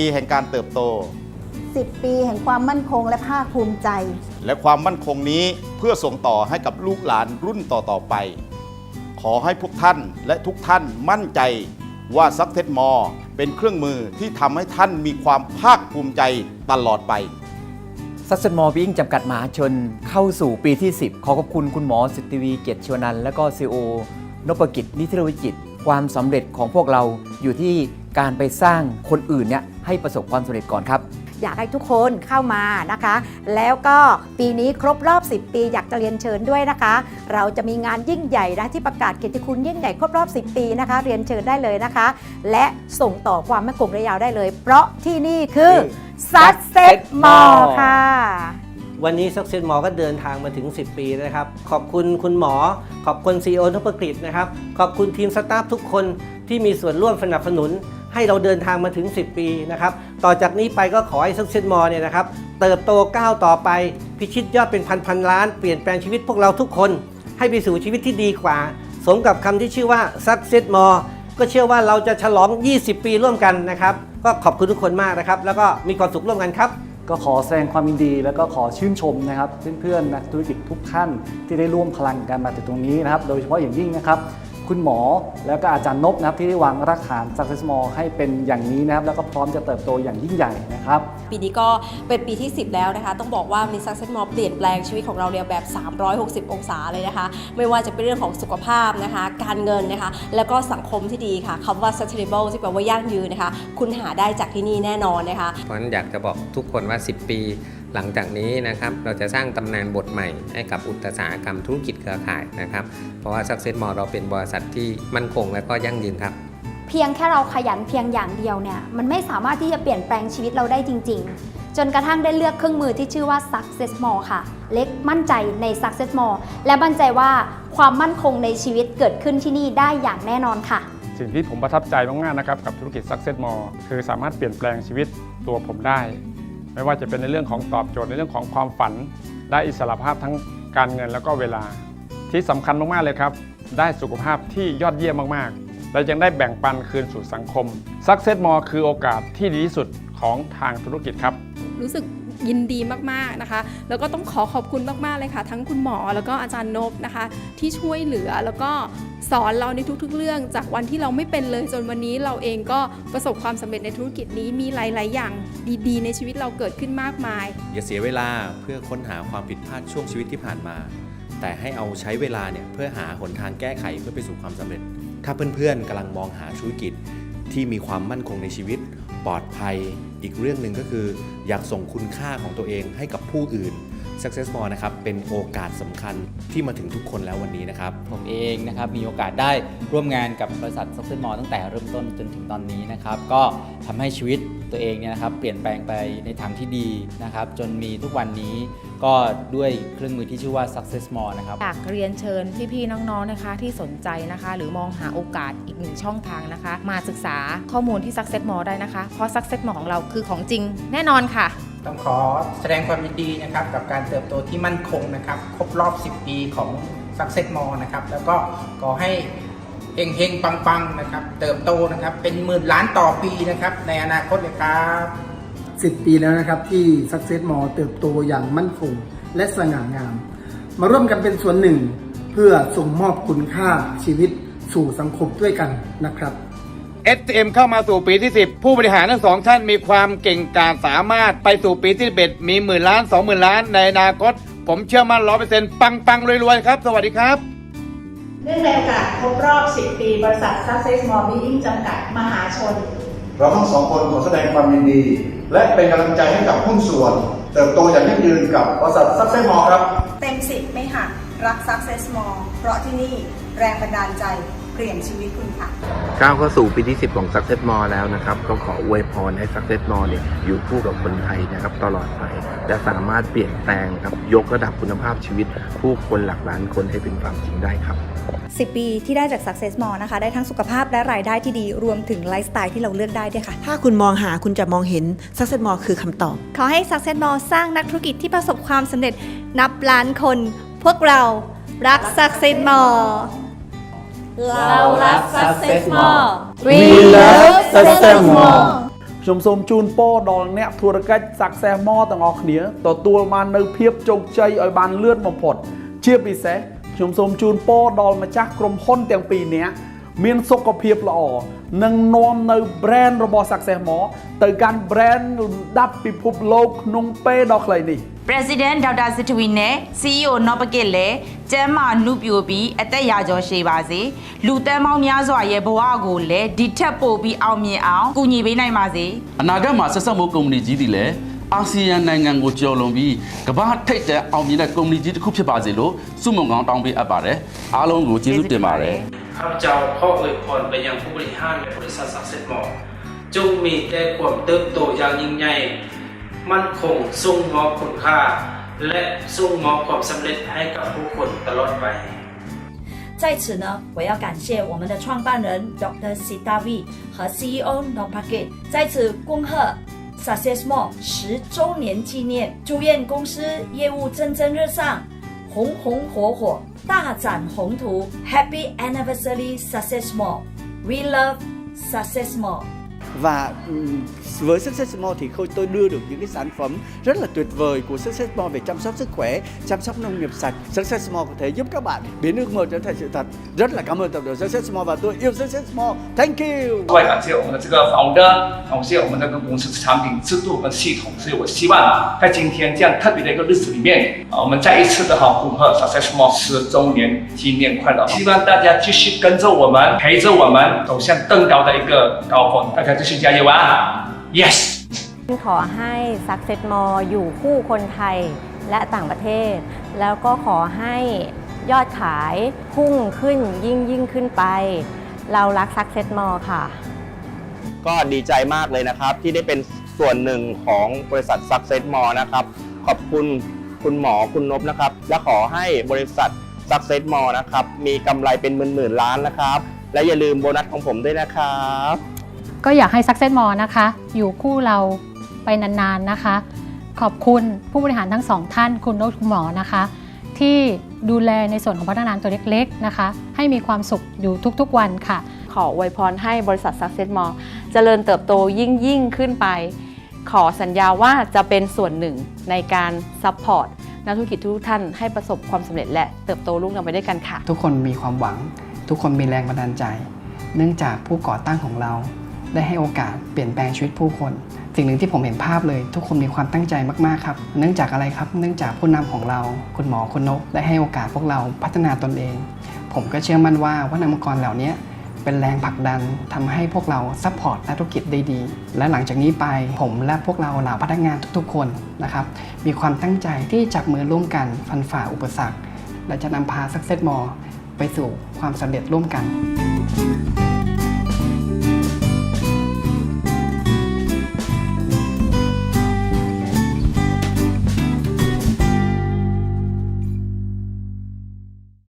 ปีแห่งการเติบโต 10 ปีแห่งความมั่นคงและภาคภูมิใจ และความมั่นคงนี้เพื่อส่งต่อให้กับลูกหลานรุ่นต่อๆไป ขอให้พวกท่านและทุกท่านมั่นใจว่าซักเท s มอเป็นเครื่องมือที่ทำให้ท่านมีความภาคภูมิใจตลอดไปซัสเซนมอวิ่งจำกัดมหาชนเข้าสู่ปีที่ 10 ขอขอบคุณคุณหมอสิทธิวีเกียรติชวนันท์และก็ซีโอนพกิจนิธิรวิจิตร ความสำเร็จของพวกเราอยู่ที่การไปสร้างคนอื่นเนี่ยให้ประสบความสำเร็จก่อนครับอยากให้ทุกคนเข้ามานะคะ แล้วก็ปีนี้ครบรอบ 10 ปีอยากจะเรียนเชิญด้วยนะคะ เราจะมีงานยิ่งใหญ่นะที่ประกาศเกียรติคุณยิ่งใหญ่ครบรอบ 10 ปีนะคะ เรียนเชิญได้เลยนะคะ และส่งต่อความมั่นคงระยะยาวได้เลย เพราะที่นี่คือ Success Mall ค่ะ วันนี้ Success Mall ก็เดินทางมาถึง 10 ปีนะครับ ขอบคุณคุณหมอ ขอบคุณ CEO นพกฤษนะครับ ขอบคุณทีมสตาฟทุกคนที่มีส่วนร่วมสนับสนุน ให้เราเดินทางมาถึง 10 ปีนะครับ ต่อจากนี้ไปก็ขอให้ Success Mall เนี่ยนะครับ เติบโตก้าวต่อไป พิชิตยอดเป็นพันพันล้าน เปลี่ยนแปลงชีวิตพวกเราทุกคน ให้ไปสู่ชีวิตที่ดีกว่า สมกับคำที่ชื่อว่า Success Mall ก็เชื่อว่าเราจะฉลอง 20 ปีร่วมกันนะครับ ก็ขอบคุณทุกคนมากนะครับ แล้วก็มีความสุขร่วมกันครับ ก็ขอแสดงความยินดี แล้วก็ขอชื่นชมนะครับเพื่อนๆนักธุรกิจทุกท่านที่ได้ร่วมพลังกันมาถึงตรงนี้นะครับ โดยเฉพาะอย่างยิ่งนะครับ คุณหมอ แล้วก็อาจารย์นบนะครับที่ได้วางรากฐาน Success Mall ให้เป็นอย่างนี้นะครับ แล้วก็พร้อมจะเติบโตอย่างยิ่งใหญ่นะครับ ปีนี้ก็เป็นปีที่ 10 แล้วนะคะ ต้องบอกว่ามี Success Mall เปลี่ยนแปลงชีวิตของเราเนี่ยแบบ 360 องศาเลยนะคะ ไม่ว่าจะเป็นเรื่องของสุขภาพนะคะ การเงินนะคะ แล้วก็สังคมที่ดีค่ะคำว่า sustainable ที่แปลว่ายั่งยืนนะคะ คุณหาได้จากที่นี่แน่นอนนะคะ เพราะฉะนั้นอยากจะบอกทุกคนว่า 10 ปีหลังจากนี้นะครับเราจะสร้างตำนานบทใหม่ให้กับอุตสาหกรรมธุรกิจเครือข่ายนะครับ เพราะว่า Success Mall เราเป็นบริษัทที่มั่นคงและก็ยั่งยืนครับเพียงแค่เราขยันเพียงอย่างเดียวเนี่ยมันไม่สามารถที่จะเปลี่ยนแปลงชีวิตเราได้จริง ๆ จนกระทั่งได้เลือกเครื่องมือที่ชื่อว่า Success Mall ค่ะ เล็กมั่นใจใน Success Mall และมั่นใจว่าความมั่นคงในชีวิตเกิดขึ้นที่นี่ได้อย่างแน่นอนค่ะ สิ่งที่ผมประทับใจมากๆนะครับกับธุรกิจ Success Mall คือสามารถเปลี่ยนแปลงชีวิตตัวผมได้ ไม่ว่าจะเป็นในเรื่องของตอบโจทย์ในเรื่องของความฝัน ได้อิสระภาพทั้งการเงินแล้วก็เวลา ที่สำคัญมากๆเลยครับ ได้สุขภาพที่ยอดเยี่ยมมากๆ และยังได้แบ่งปันคืนสู่สังคม Success More คือโอกาสที่ดีที่สุดของทางธุรกิจครับ รู้สึก ยินดีมากๆนะคะ แล้วก็ต้องขอขอบคุณมากๆเลยค่ะ ทั้งคุณหมอแล้วก็อาจารย์นบนะคะ ที่ช่วยเหลือแล้วก็สอนเราในทุกๆ เรื่อง จากวันที่เราไม่เป็นเลยจนวันนี้เราเองก็ประสบความสำเร็จในธุรกิจนี้มีหลาย ๆ อย่างดีๆ ในชีวิตเราเกิดขึ้นมากมาย อย่าเสียเวลาเพื่อค้นหาความผิดพลาดช่วงชีวิตที่ผ่านมา แต่ให้เอาใช้เวลาเนี่ยเพื่อหาหนทางแก้ไขเพื่อไปสู่ความสำเร็จ ถ้าเพื่อนๆกำลังมองหาธุรกิจที่มีความมั่นคงในชีวิต ปลอดภัย อีกเรื่องหนึ่งก็คืออยากส่งคุณค่าของตัวเองให้กับผู้อื่น Success More นะครับเป็นโอกาสสำคัญที่มาถึงทุกคนแล้ววันนี้นะครับ ผมเองนะครับมีโอกาสได้ร่วมงานกับบริษัท Success More ตั้งแต่เริ่มต้นจนถึงตอนนี้นะครับ ก็ทำให้ชีวิตตัวเองเนี่ยนะครับเปลี่ยนแปลงไปในทางที่ดีนะครับ จนมีทุกวันนี้ ก็ด้วยเครื่องมือที่ชื่อว่า Success Mall นะครับ อยากเรียนเชิญพี่ๆน้องๆนะคะ ที่สนใจนะคะ หรือมองหาโอกาสอีกหนึ่งช่องทางนะคะ มาศึกษาข้อมูลที่ Success Mall ได้นะคะ เพราะ Success Mall ของเราคือของจริงแน่นอนค่ะ ต้องขอแสดงความยินดีนะครับกับการเติบโตที่มั่นคงนะครับ ครบรอบ 10 ปีของ Success Mall นะครับ แล้วก็ขอให้เฮงเฮงๆปังๆนะครับ เติบโตนะครับ เป็นหมื่นล้านต่อปีนะครับ ในอนาคตเลยครับ 10 ปีแล้วนะครับ ที่ Success Mall เติบโตอย่างมั่นคงและสง่างาม มาร่วมกันเป็นส่วนหนึ่ง เพื่อส่งมอบคุณค่าชีวิตสู่สังคมด้วยกันนะครับ STM เข้ามาสู่ปีที่ 10 ผู้บริหารทั้งสองท่านมีความเก่งกาจสามารถไปสู่ปีที่11มีหมื่นล้าน2หมื่นล้านในอนาคต ผมเชื่อมั่นร้อยเปอร์เซ็นต์ปังปังๆรวยๆครับ สวัสดีครับ เนื่องในโอกาสครบรอบ 10 ปี บริษัท Success Mall Meeting จำกัด มหาชน เราทั้งสองคนขอแสดงความยินดี และเป็นกำลังใจให้กับหุ้นส่วน เติบโตอย่างยั่งยืนกับบริษัทซักเซสมอลครับ เต็มสิบไม่หักรักซักเซสมอเพราะที่นี่แรงบันดาลใจ ปลี่ยนชีวิตคุณค่ะก้าวเข้าสู่ปีที่ 10 ของ Success Mall แล้วนะครับ ก็ขออวยพรให้ Success Mall เนี่ยอยู่คู่กับคนไทยนะครับตลอดไป และสามารถเปลี่ยนแปลงครับยกระดับคุณภาพชีวิต ผู้คนหลักล้านคนให้เป็นความจริงได้ครับ 10 ปีที่ได้จาก Success Mall นะคะ ได้ทั้งสุขภาพและรายได้ที่ดีรวมถึงไลฟ์สไตล์ที่เราเลือกได้ด้วยค่ะ ถ้าคุณมองหาคุณจะมองเห็น Success Mall คือคำตอบ ขอให้ Success Mall สร้างนักธุรกิจที่ประสบความสำเร็จนับล้านคน พวกเรารัก Success Mall เรารัก Success Mall We love Success Mall ខ្ញុំសូមជូនពរដល់អ្នកធុរកិច្ច Success More ទាំងអស់គ្នាទទួលបាននូវភាពជោគជ័យឲ្យបានលឿនបំផុត ជាពិសេសខ្ញុំសូមជូនពរដល់ម្ចាស់ក្រុមហ៊ុនទាំងពីរនាក់មានសុខភាពល្អនិងនាំនៅ brand របស់ Success More ទៅកាន់ brand លំដាប់ពិភពលោកក្នុងពេលដ៏ខ្លីនេះ President ဒေါက်တာစစ်ထဝီနဲ့ CEO နော့ပကစ်လည်းကျမ်းမာနုပြိုပြီးအသက်ရာကျော်ရှည်ပါစေလူတန်းပေါင်းများစွာရဲ့ဘဝကိုလည်းဒီထက်ပိုပြီးအောင်မြင်အောင်ကူညီပေးနိုင်ပါစေ အနာဂတ်မှာဆက်ဆက်မှုကုမ္ပဏီကြီးတွေလည်းအာဆီယံနိုင်ငံကိုကျော်လွန်ပြီးကမ္ဘာထိပ်တဲ့အောင်မြင်တဲ့ကုမ္ပဏီကြီးတစ်ခုဖြစ်ပါစေလို့ဆုမွန်ကောင်းတောင်းပေးအပ်ပါတယ်အားလုံးကိုကျေးဇူးတင်ပါတယ် ข้าพเจ้าขออวยพรไปยังผู้บริหารในบริษัทสักเซสมอจงมีแต่ความเติบโตอย่างยิ่งใหญ่ มั่นคงส่งมอบคุณค่า และส่งมอบความสำเร็จให้กับผู้คนตลอดไป 在此呢，我要感谢我们的创办人 Dr. Sita V 和 CEO No Pocket 在此恭贺 Success More 十周年纪念，祝愿公司业务蒸蒸日上，红红火火，大展宏图。Happy Anniversary Success More! We love Success More! và ừm, với Success More thì khôi tôi đưa được những cái sản phẩm rất là tuyệt vời của Success More về chăm sóc sức khỏe, chăm sóc nông nghiệp sạch. Success More có thể giúp các bạn biến ước mơ trở thành sự thật. Rất là cảm ơn tập đoàn Success More và tôi yêu Success More. Thank you. 另外感谢我们的这个 founder，感谢我们这个公司产品制度跟系统，所以我希望在今天这样特别的一个日子里面，啊，我们再一次的哈恭贺 Success More 十周年纪念快乐！希望大家继续跟着我们，陪着我们走向更高的一个高峰，大家 จะฉีดยาเยวะ yes ขอให้ Success More อยู่คู่คนไทยและต่างประเทศ แล้วก็ขอให้ยอดขายพุ่งขึ้นยิ่งยิ่งขึ้นไป เรารัก Success More ค่ะ ก็ดีใจมากเลยนะครับ ที่ได้เป็นส่วนหนึ่งของบริษัท Success More นะครับ ขอบคุณคุณหมอคุณนบนะครับ และขอให้บริษัท Success More นะครับ มีกำไรเป็นหมื่นๆล้านนะครับ และอย่าลืมโบนัสของผมด้วยนะครับ ก็อยากให้ Success More นะคะ อยู่คู่เราไปนานๆนะคะ ขอบคุณผู้บริหารทั้งสองท่านคุณโนตคุณหมอนะคะ ที่ดูแลในส่วนของพนักงานตัวเล็กๆนะคะ ให้มีความสุขอยู่ทุกๆวันค่ะ ขออวยพรให้บริษัท Success More เจริญเติบโตยิ่งยิ่งขึ้นไป ขอสัญญาว่าจะเป็นส่วนหนึ่งในการซัพพอร์ตนักธุรกิจทุกท่านให้ประสบความสำเร็จและเติบโตรุ่งเรืองไปด้วยกันค่ะ ทุกคนมีความหวัง ทุกคนมีแรงบันดาลใจ เนื่องจากผู้ก่อตั้งของเรา ได้ให้โอกาสเปลี่ยนแปลงชีวิตผู้คน สิ่งหนึ่งที่ผมเห็นภาพเลย ทุกคนมีความตั้งใจมากๆครับ เนื่องจากอะไรครับ เนื่องจากผู้นำของเรา คุณหมอคุณนก ได้ให้โอกาสพวกเราพัฒนาตนเอง ผมก็เชื่อมั่นว่าว่านามกรเหล่านี้เป็นแรงผลักดันทำให้พวกเราซัพพอร์ตนักธุรกิจได้ดี และหลังจากนี้ไปผมและพวกเราเหล่าพนักงานทุกๆคนนะครับ มีความตั้งใจที่จับมือร่วมกันฟันฝ่าอุปสรรค และจะนำพา Success More ไปสู่ความสำเร็จร่วมกัน